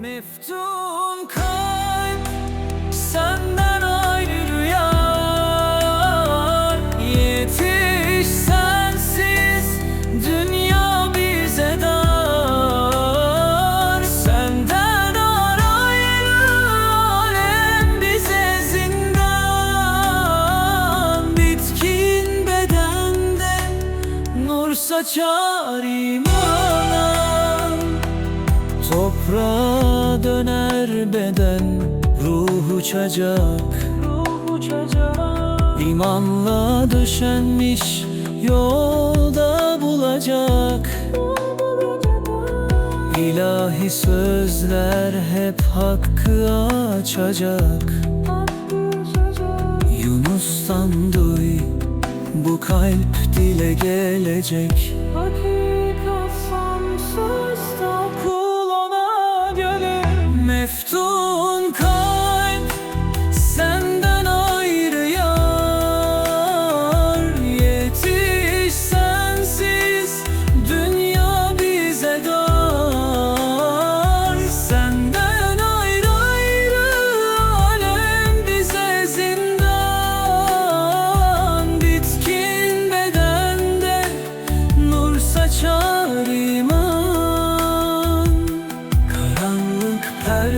Meftun kalp senden ayrı Yetiş sensiz dünya bize dar. Senden ayrı alem bize zindan. Bitkin bedende nur saçar imana Toprağa döner beden Ruh uçacak Ruh uçacak İmanla döşenmiş Yolda bulacak. İlahi sözler hep hakkı açacak. Yunus'tan duy Bu kalp dile gelecek. Hakikat sonsuzda ftunë ka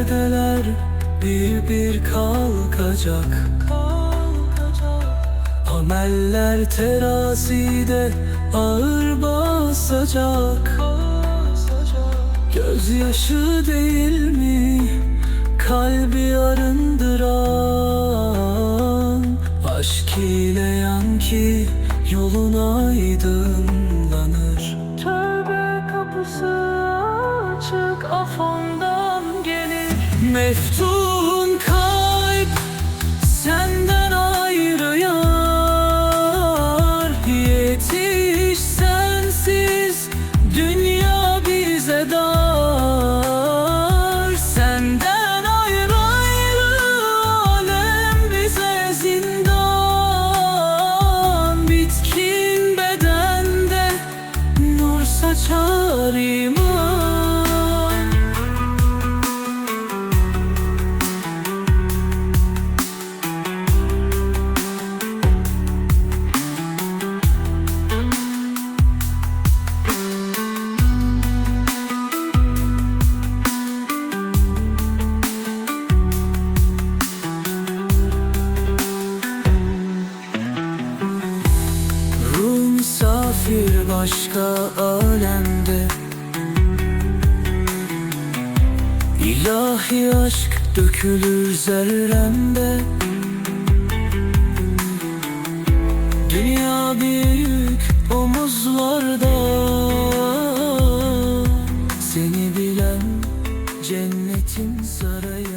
perdeler bir bir kalkacak. Ameller terazide ağır basacak. Gözyaşı değil mi kalbi arındıran? Aşk ile yan ki yolun aydınlanır. Tövbe kapısı açık af ondan gelir Meftun kalp senden ayrı yar. Yetiş sensiz dünya bize dar. Senden ayrı ayrı alem bize zindan. Bitkin bedende nur saçar iman misafir başka alemde. İlahi aşk dökülür zerremde. Dünya büyük omuzlarda. Seni bilen cennetin sarayında